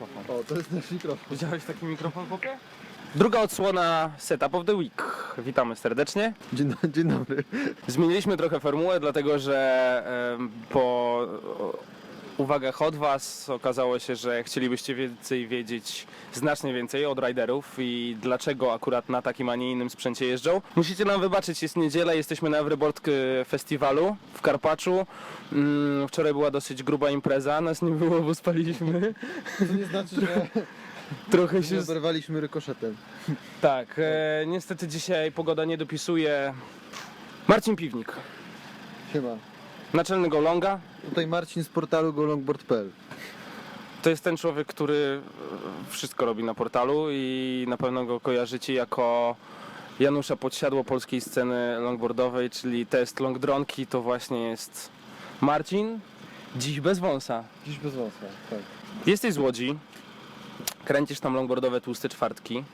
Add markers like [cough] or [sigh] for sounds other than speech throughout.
mikrofon. O, to jest nasz mikrofon. Widziałeś taki mikrofon, chłopie? Druga odsłona Setup of the Week. Witamy serdecznie. Dzień, do- dzień dobry. Zmieniliśmy trochę formułę, dlatego że em, po uwagach od Was okazało się, że chcielibyście więcej wiedzieć, znacznie więcej od riderów i dlaczego akurat na takim, a nie innym sprzęcie jeżdżą. Musicie nam wybaczyć, jest niedziela, jesteśmy na Everboard Festiwalu w Karpaczu. Mm, Wczoraj była dosyć gruba impreza, nas nie było, bo spaliśmy. To nie znaczy, że [laughs] Trochę się... nie oberwaliśmy rykoszetem. Tak, e, niestety dzisiaj pogoda nie dopisuje. Marcin Piwnik, Siema. Naczelny Golonga. Tutaj Marcin z portalu golongboard.pl. To jest ten człowiek, który e, wszystko robi na portalu i na pewno go kojarzycie jako Janusza Podsiadło polskiej sceny longboardowej, czyli test longdronki to właśnie jest Marcin, dziś bez wąsa. Dziś bez wąsa, tak. Jesteś z Łodzi, kręcisz tam longboardowe tłuste czwartki.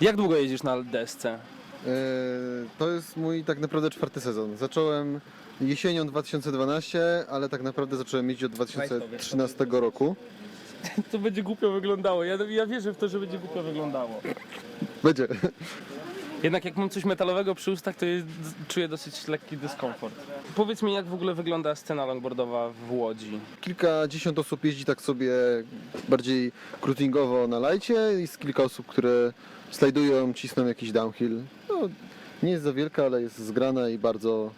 Jak długo jedziesz na desce? Eee, to jest mój tak naprawdę czwarty sezon. Zacząłem jesienią 2012, ale tak naprawdę zacząłem jeździć od 2013 roku. [laughs] To będzie głupio wyglądało. Ja, ja wierzę w to, że będzie głupio wyglądało. Będzie. Jednak jak mam coś metalowego przy ustach, to jest, czuję dosyć lekki dyskomfort. Powiedz mi, jak w ogóle wygląda scena longboardowa w Łodzi? Kilkadziesiąt osób jeździ tak sobie bardziej cruisingowo na lajcie. Jest kilka osób, które slajdują, cisną jakiś downhill. No, nie jest za wielka, ale jest zgrana i bardzo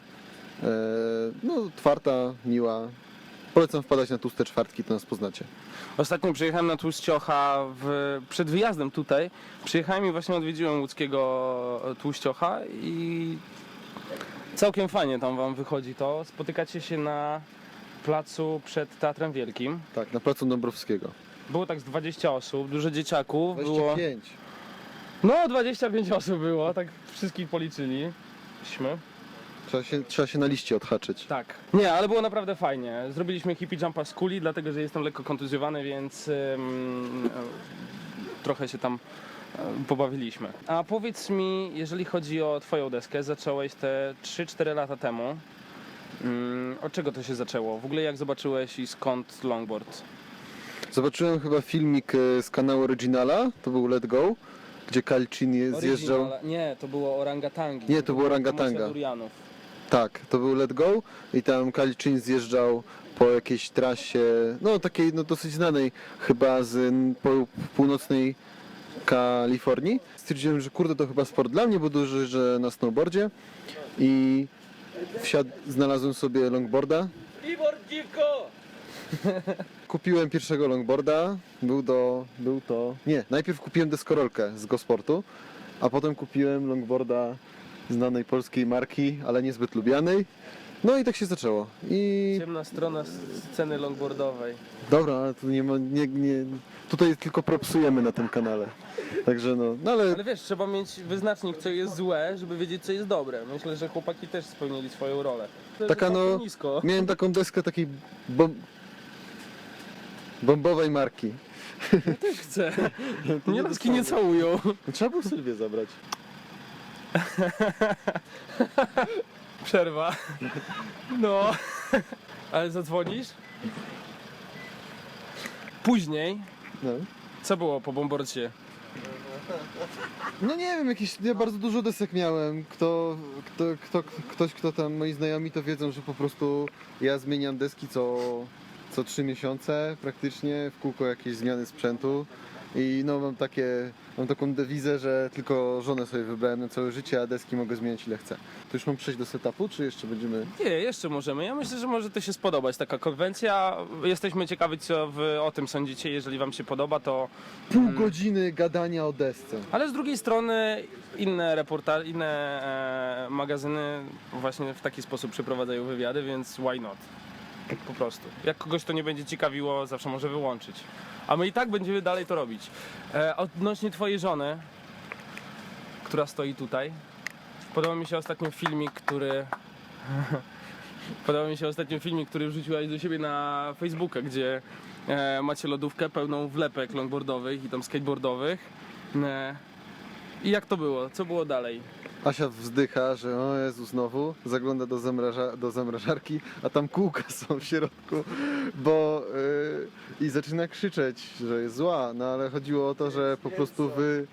e, no, twarda, miła. Polecam wpadać na tłuste czwartki, to nas poznacie. Ostatnio przyjechałem na Tłuściocha w, przed wyjazdem tutaj. Przyjechałem i właśnie odwiedziłem łódzkiego Tłuściocha i całkiem fajnie tam wam wychodzi to. Spotykacie się na placu przed Teatrem Wielkim. Tak, na placu Dąbrowskiego. Było tak z 20 osób, dużo dzieciaków. Było... 25. No, 25 osób było, tak wszystkich policzyliśmy. Trzeba się, trzeba się na liście odhaczyć. Tak. Nie, ale było naprawdę fajnie. Zrobiliśmy hippie jumpa z kuli, dlatego że jestem lekko kontuzjowany, więc ym, e, trochę się tam e, pobawiliśmy. A powiedz mi, jeżeli chodzi o twoją deskę, zacząłeś te 3-4 lata temu. Ym, od czego to się zaczęło? W ogóle jak zobaczyłeś i skąd longboard? Zobaczyłem chyba filmik e, z kanału Originala, to był Let Go, gdzie Kalcin je- zjeżdżał. Original- Nie, to było orangatangi. Nie, to było orangatanga. promocja Durianów. Tak, to był Let Go i tam Kalcin zjeżdżał po jakiejś trasie, no takiej no dosyć znanej chyba z n- po, północnej Kalifornii. Stwierdziłem, że kurde to chyba sport dla mnie, bo dużo jeżdżę na snowboardzie i wsiad, znalazłem sobie longboarda. Igor Dziwko! [laughs] Kupiłem pierwszego longboarda, był, do, był to... Nie, najpierw kupiłem deskorolkę z Gosportu, a potem kupiłem longboarda znanej polskiej marki, ale niezbyt lubianej. No i tak się zaczęło. I Ciemna strona sceny longboardowej. dobra, ale tu nie ma, nie, nie, tutaj tylko propsujemy na tym kanale. Także no, no ale Ale wiesz, trzeba mieć wyznacznik, co jest złe, żeby wiedzieć, co jest dobre. Myślę, że chłopaki też spełnili swoją rolę. Taka jest no- nisko. miałem taką deskę takiej bom, bombowej marki. Też chcę. Nie laski nie całują. No, trzeba było Sylwię zabrać. [laughs] Przerwa. No. Ale zadzwonisz? Później, No. co było po bomborcie? No nie wiem, jakieś, ja bardzo dużo desek miałem. Kto, kto, kto, ktoś, kto tam, moi znajomi to wiedzą, że po prostu ja zmieniam deski co, co 3 miesiące praktycznie, w kółko jakieś zmiany sprzętu. I no mam takie, mam taką dewizę, że tylko żonę sobie wybrałem na całe życie, a deski mogę zmieniać ile chcę. To już mam przejść do setupu, czy jeszcze będziemy... Nie, jeszcze możemy. Ja myślę, że może to się spodobać taka konwencja. Jesteśmy ciekawi, co wy o tym sądzicie. Jeżeli wam się podoba, to Pół godziny gadania o desce. Ale z drugiej strony inne reportaże, inne e, magazyny właśnie w taki sposób przeprowadzają wywiady, więc why not? Po prostu. Jak kogoś to nie będzie ciekawiło, zawsze może wyłączyć. A my i tak będziemy dalej to robić. E, odnośnie twojej żony, która stoi tutaj, podoba mi się ostatnio filmik, który... [laughs] Podoba mi się ostatnio filmik, który wrzuciłaś do siebie na Facebooka, gdzie e, macie lodówkę pełną wlepek longboardowych i tam skateboardowych. E, I jak to było? Co było dalej? Asia wzdycha, że o Jezu znowu, zagląda do, zamraża, do zamrażarki, a tam kółka są w środku, bo yy, i zaczyna krzyczeć, że jest zła, no ale chodziło o to, że po prostu wy,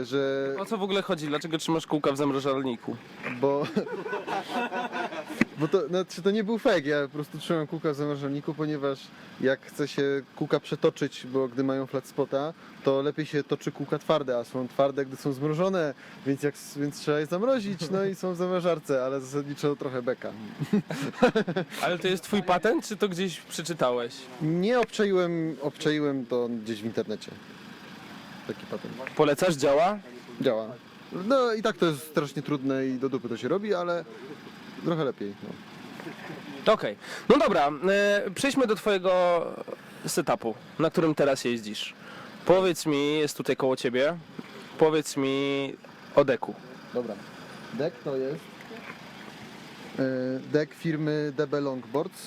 e, że, O co w ogóle chodzi? Dlaczego trzymasz kółka w zamrażalniku? bo, [laughs] bo to, znaczy to nie był fake, ja po prostu trzymam kółka w zamrażalniku, ponieważ jak chce się kółka przetoczyć, bo gdy mają flat spota, to lepiej się toczy kółka twarde, a są twarde, gdy są zmrożone, więc, jak, więc trzeba je zamrozić, no i są w zamrażarce, ale zasadniczo trochę beka. [laughs] Ale to jest twój patent, czy to gdzieś przeczytałeś? Nie obczaiłem, obczaiłem to gdzieś w internecie. Taki patent. Polecasz? Działa? Działa. No i tak to jest strasznie trudne i do dupy to się robi, ale trochę lepiej. No. Okej. No dobra, e, przejdźmy do twojego setupu, na którym teraz jeździsz. Powiedz mi, jest tutaj koło ciebie, powiedz mi o deku. Dobra. Deck to jest e, deck firmy DB Longboards.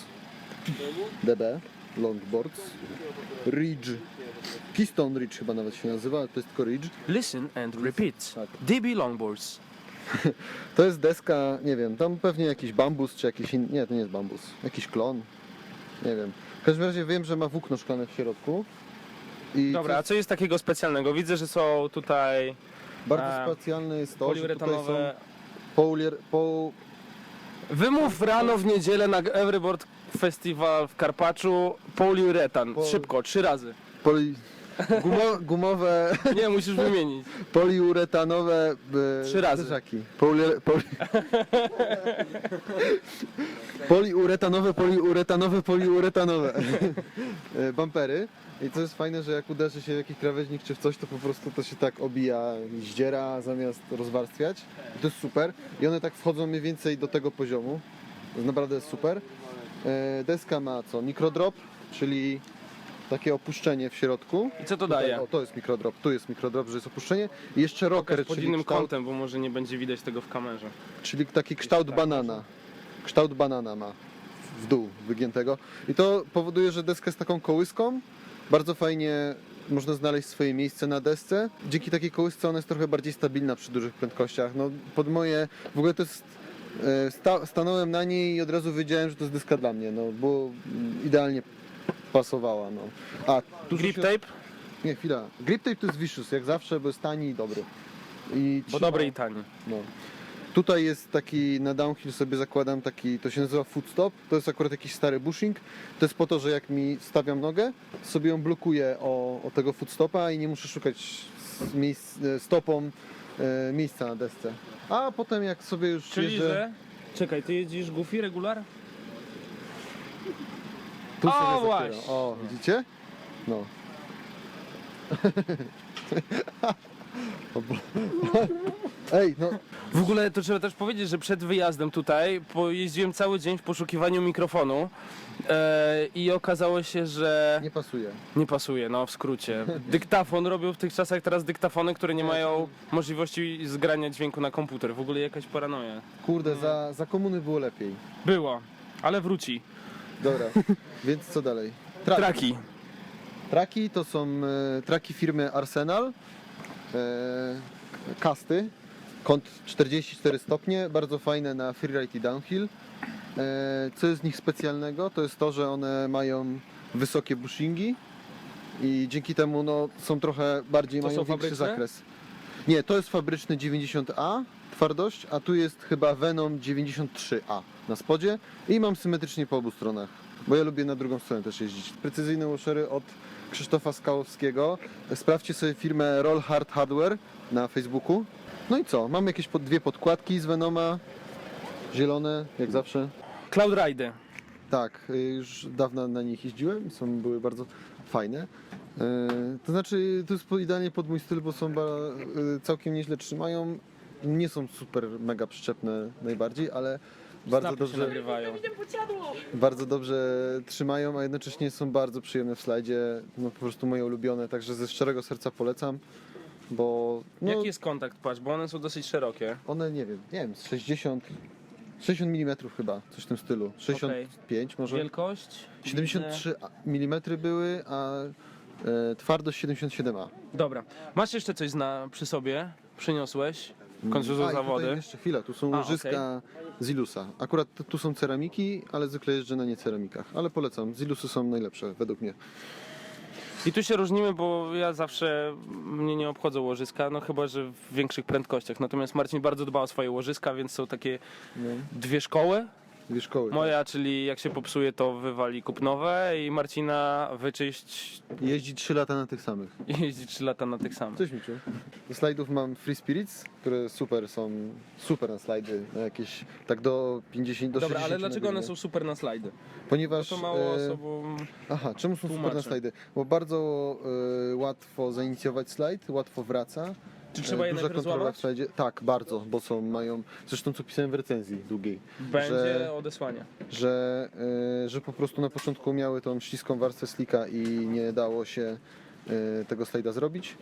DB Longboards. Ridge. Keystone Ridge chyba nawet się nazywa, ale to jest tylko Ridge. Listen and repeat. Tak. DB Longboards. [laughs] To jest deska, nie wiem, tam pewnie jakiś bambus czy jakiś in... Nie, to nie jest bambus. Jakiś klon. Nie wiem. W każdym razie wiem, że ma włókno szklane w środku. I Dobra, a co jest takiego specjalnego? Widzę, że są tutaj bardzo a, specjalne jest to, że tutaj są poliuretanowe... polier... po... Wymów rano w niedzielę na Everyboard Festival w Karpaczu poliuretan. Po- Szybko, trzy razy. poli... Gumo, gumowe, [laughs] Nie, musisz wymienić. poliuretanowe e, Trzy razy. zderzaki. Poliure... Poli... [laughs] poliuretanowe, poliuretanowe, poliuretanowe [laughs] e, bumpery. I co jest fajne, że jak uderzy się w jakiś krawężnik czy w coś, to po prostu to się tak obija i zdziera zamiast rozwarstwiać. I to jest super. I one tak wchodzą mniej więcej do tego poziomu. To jest naprawdę super. E, Deska ma co? Mikrodrop, czyli takie opuszczenie w środku. I co to Tutaj, daje? O, to jest mikrodrop, tu jest mikrodrop, że jest opuszczenie. I jeszcze rocker, Pod czyli innym kształt, kątem, bo może nie będzie widać tego w kamerze. czyli taki kształt banana. Kształt banana ma w dół wygiętego. I to powoduje, że deska jest taką kołyską. Bardzo fajnie można znaleźć swoje miejsce na desce. Dzięki takiej kołysce ona jest trochę bardziej stabilna przy dużych prędkościach. No, pod moje, w ogóle to jest, e, sta, stanąłem na niej i od razu wiedziałem, że to jest deska dla mnie, no, bo mm, idealnie pasowała. No. A, dużo Grip się- tape? Nie, chwila. Grip tape to jest Vicious, jak zawsze, bo jest tani i dobry. I Bo trzyma- dobry i tani. No. Tutaj jest taki, na downhill sobie zakładam taki, to się nazywa footstop, to jest akurat jakiś stary bushing. To jest po to, że jak mi stawiam nogę, sobie ją blokuję o, o tego footstopa i nie muszę szukać z miejsc, e, stopą e, miejsca na desce. A potem jak sobie już Czyli, jeżdżę, że... Czekaj, ty jeździsz Goofy regular? Tu O, sobie właśnie. O, widzicie? No. O [laughs] bo- Ej, no W ogóle to trzeba też powiedzieć, że przed wyjazdem tutaj pojeździłem cały dzień w poszukiwaniu mikrofonu e, i okazało się, że nie pasuje. nie pasuje, no w skrócie. Dyktafon robią w tych czasach teraz dyktafony, które nie mają możliwości zgrania dźwięku na komputer. W ogóle jakaś paranoja. Kurde, za, za komuny było lepiej. Było, ale wróci. Dobra, więc co dalej? Traki. Traki to są e, traki firmy Arsenal. E, kasty. Kąt 44 stopnie, bardzo fajne na freeride i downhill. E, co jest z nich specjalnego? To jest to, że one mają wysokie bushingi i dzięki temu no, są trochę bardziej, To mają są większy fabryczne? zakres. Nie, to jest fabryczny 90A twardość, a tu jest chyba Venom 93A na spodzie i mam symetrycznie po obu stronach, bo ja lubię na drugą stronę też jeździć. Precyzyjne washery od Krzysztofa Skałowskiego. Sprawdźcie sobie firmę Roll Hard Hardware na Facebooku. No i co? Mam jakieś pod, dwie podkładki z Venoma, zielone jak zawsze. Cloud Ride. Tak, y, już dawno na nich jeździłem, są, były bardzo fajne. E, To znaczy, to jest idealnie pod mój styl, bo są ba, y, całkiem nieźle trzymają. Nie są super mega przyczepne najbardziej, ale bardzo Snapy się dobrze, nagrywają. bardzo dobrze trzymają, a jednocześnie są bardzo przyjemne w slajdzie. No po prostu moje ulubione, także ze szczerego serca polecam, bo no, Jaki jest kontakt, patrz, bo one są dosyć szerokie. one nie wiem, nie wiem, z 60, 60 mm chyba, coś w tym stylu. 65 może. Wielkość? 73 mm były, a e, twardość 77A. Dobra. Masz jeszcze coś zna, przy sobie? Przyniosłeś? końcu są A, i zawody. Jeszcze chwila, tu są A, łożyska z Ilusa. Akurat tu są ceramiki, ale zwykle jeżdżę na nieceramikach. Ale polecam, z Ilusu są najlepsze według mnie. I tu się różnimy, bo ja zawsze mnie nie obchodzą łożyska, no chyba, że w większych prędkościach. Natomiast Marcin bardzo dba o swoje łożyska, więc są takie No. dwie szkoły. Dwie szkoły. Moja, czyli jak się popsuje, to wywali kup nowe i Marcina wyczyść tak. Jeździ 3 lata na tych samych. i [laughs] jeździ 3 lata na tych samych. Coś mi czuł. Do slajdów mam Free Spirits, które super są, super na slajdy, na jakieś tak do 50, do Dobra, 60 ale na dlaczego one godzinę. są super na slajdy? Ponieważ... To mało e, osobom... Aha, czemu są super na slajdy? Bo bardzo e, łatwo zainicjować slajd, łatwo wraca. Czy trzeba E, je Duża najpierw kontrola w złamać? slajdzie. Tak, bardzo, bo są, mają, zresztą co pisałem w recenzji długiej, Będzie że- odesłanie. że, e, że po prostu na początku miały tą śliską warstwę slika i nie dało się e, tego slajda zrobić,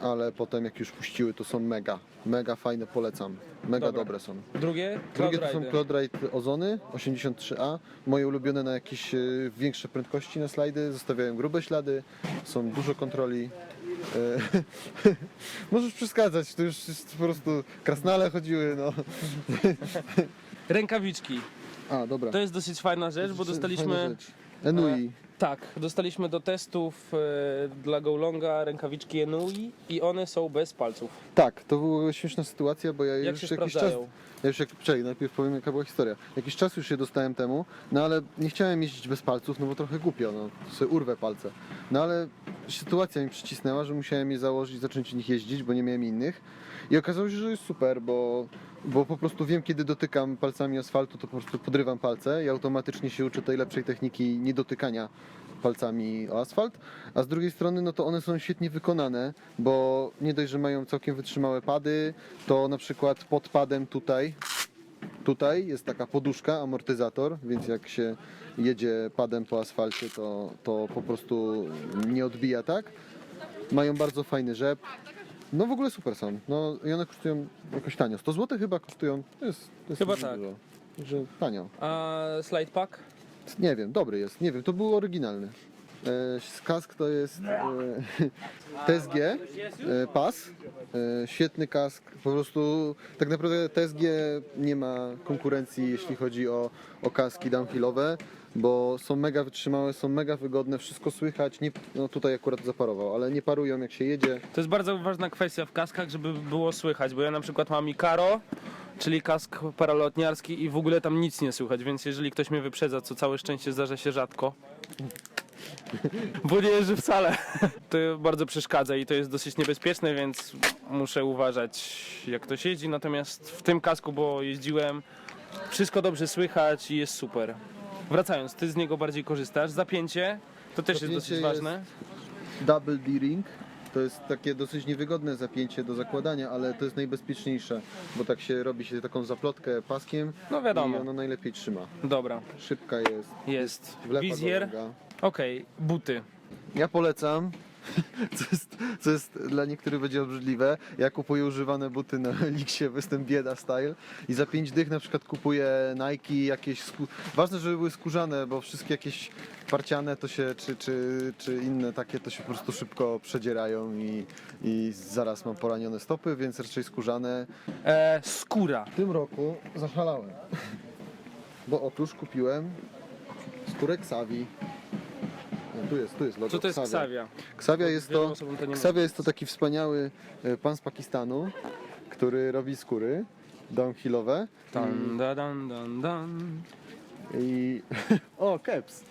ale potem jak już puściły to są mega, mega fajne, polecam. Mega Dobra. dobre są. Drugie? Drugie to są Cloudrider. Cloudride Ozony 83A, moje ulubione na jakieś e, większe prędkości na slajdy, zostawiają grube ślady, są dużo kontroli. E, [laughs] Możesz przeszkadzać, to już po prostu krasnale chodziły, no. Rękawiczki. A, dobra. To jest dosyć fajna rzecz, bo Fajna dostaliśmy... rzecz. Enui. Tak, dostaliśmy do testów e, dla Golonga rękawiczki Enui i one są bez palców. Tak, to była śmieszna sytuacja, bo ja Jak już się jakiś czas. sprawdzają? Ja już jak, czekaj, najpierw powiem jaka była historia. Jakiś czas już się dostałem temu, no ale nie chciałem jeździć bez palców, no bo trochę głupio, no sobie urwę palce. No ale sytuacja mi przycisnęła, że musiałem je założyć, zacząć w nich jeździć, bo nie miałem innych. I okazało się, że jest super, bo, bo po prostu wiem, kiedy dotykam palcami asfaltu, to po prostu podrywam palce i automatycznie się uczę tej lepszej techniki niedotykania palcami o asfalt, a z drugiej strony no to one są świetnie wykonane, bo nie dość, że mają całkiem wytrzymałe pady, to na przykład pod padem tutaj tutaj jest taka poduszka, amortyzator, więc jak się jedzie padem po asfalcie, to, to po prostu nie odbija tak. Mają bardzo fajny rzep. No w ogóle super są. No i one kosztują jakoś tanio. 100 zł chyba kosztują. To jest, to jest Chyba dużo. tak. Że tanio. A slide pack? Nie wiem, dobry jest. Nie wiem, to był oryginalny. E, kask to jest e, [laughs] TSG, e, pas, e, świetny kask. Po prostu tak naprawdę TSG nie ma konkurencji, jeśli chodzi o, o kaski downhillowe, bo są mega wytrzymałe, są mega wygodne, wszystko słychać. Nie, no tutaj akurat zaparował, ale nie parują jak się jedzie. To jest bardzo ważna kwestia w kaskach, żeby było słychać, bo ja na przykład mam Ikaro, czyli kask paralotniarski i w ogóle tam nic nie słychać, więc jeżeli ktoś mnie wyprzedza, co całe szczęście zdarza się rzadko, bo nie jeżdżę wcale, [laughs] to bardzo przeszkadza i to jest dosyć niebezpieczne, więc muszę uważać jak to siedzi, natomiast w tym kasku, bo jeździłem, wszystko dobrze słychać i jest super. Wracając, ty z niego bardziej korzystasz, zapięcie, to też jest dosyć ważne. Double D-ring. To jest takie dosyć niewygodne zapięcie do zakładania, ale to jest najbezpieczniejsze, bo tak się robi się taką zaplotkę paskiem No wiadomo. i ono najlepiej trzyma. Dobra, Szybka jest, jest wlepa wizjer. Okej, buty. Ja polecam, [laughs] co jest, co jest dla niektórych będzie obrzydliwe. Ja kupuję używane buty na [laughs] Liksie, bo jestem bieda style i za 5 dych na przykład kupuję Nike jakieś, skó... ważne żeby były skórzane, bo wszystkie jakieś parciane to się, czy, czy, czy inne takie to się po prostu szybko przedzierają i, i zaraz mam poranione stopy, więc raczej skórzane. E, skóra. W tym roku zaszalałem, bo otóż kupiłem skórę Xavi. No, Tu jest, tu jest logo Co to jest ksawia? Ksawia jest Wielu to, osobom to nie Ksawia jest to taki wspaniały e, pan z Pakistanu, który robi skóry downhillowe. Dan, da, dan, dan, dan. I... [laughs] O, keps!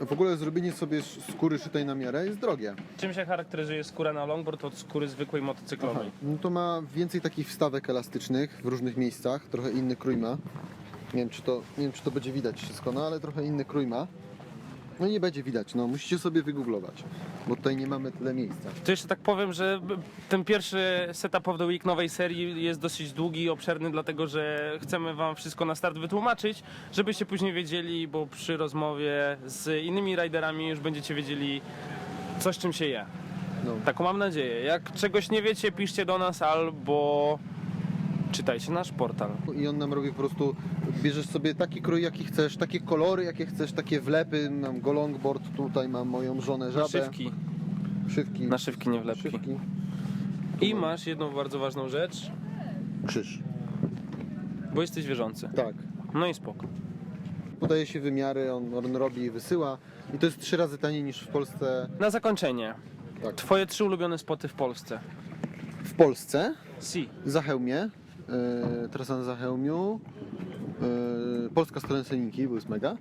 W ogóle zrobienie sobie sz- skóry szytej na miarę jest drogie. Czym się charakteryzuje skóra na longboard od skóry zwykłej motocyklowej? No to ma więcej takich wstawek elastycznych w różnych miejscach, trochę inny krój ma. Nie wiem, czy to, nie wiem, czy to będzie widać wszystko, no ale trochę inny krój ma. No i nie będzie widać, no musicie sobie wygooglować, bo tutaj nie mamy tyle miejsca. To jeszcze tak powiem, że ten pierwszy setup of the week nowej serii jest dosyć długi i obszerny, dlatego że chcemy wam wszystko na start wytłumaczyć, żebyście później wiedzieli, bo przy rozmowie z innymi riderami już będziecie wiedzieli co z czym się je. No. Taką mam nadzieję. Jak czegoś nie wiecie, piszcie do nas albo czytajcie nasz portal. I on nam robi po prostu, bierzesz sobie taki krój jaki chcesz, takie kolory jakie chcesz, takie wlepy, mam go longboard, tutaj mam moją żonę żabę. Naszywki. Szywki. Naszywki, nie wlepki. Szywki. I masz jedną bardzo ważną rzecz, Krzyż. bo jesteś wierzący. Tak. No i spoko. Podaje się wymiary, on, on robi i wysyła. I to jest trzy razy taniej niż w Polsce. Na zakończenie. Tak. Twoje trzy ulubione spoty w Polsce. W Polsce, Si. Zachełmie, yy, trasa na Zachełmiu, Polska strona Seninki, bo jest mega.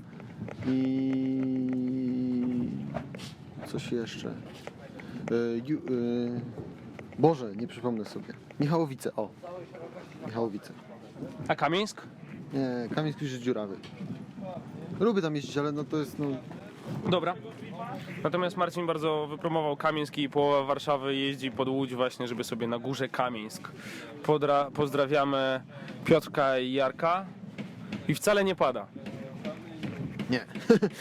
I coś jeszcze. Ju, yy, Boże, nie przypomnę sobie. Michałowice, o. Michałowice. A Kamieńsk? Nie, już jest dziurawy. Lubię tam jeździć, ale no to jest no... Dobra. Natomiast Marcin bardzo wypromował Kamieńsk i połowa Warszawy jeździ pod Łódź właśnie, żeby sobie na górze Kamieńsk. Podra- pozdrawiamy Piotrka i Jarka. I wcale nie pada. Nie.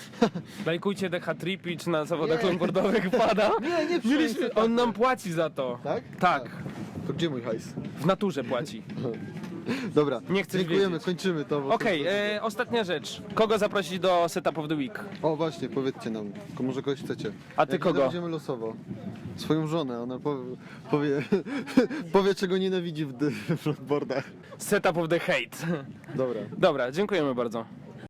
[laughs] Lajkujcie DH Tripi, czy na zawodach Nie. longboardowych pada. [laughs] Nie, nie Mieliśmy, on nam płaci za to. Tak? Tak, To gdzie mój hajs? w naturze płaci. [laughs] Dobra, Nie chcesz dziękujemy, wiedzieć. kończymy to. bo Okej, to- e, ostatnia rzecz. Kogo zaprosić do Setup of the Week? O właśnie, powiedzcie nam, może kogoś chcecie. A ty Jak kogo? nie, to Będziemy losowo. Swoją żonę, ona powie, powie, [laughs] powie czego nienawidzi w, w longboardach. Setup of the Hate. Dobra. Dobra, dziękujemy bardzo.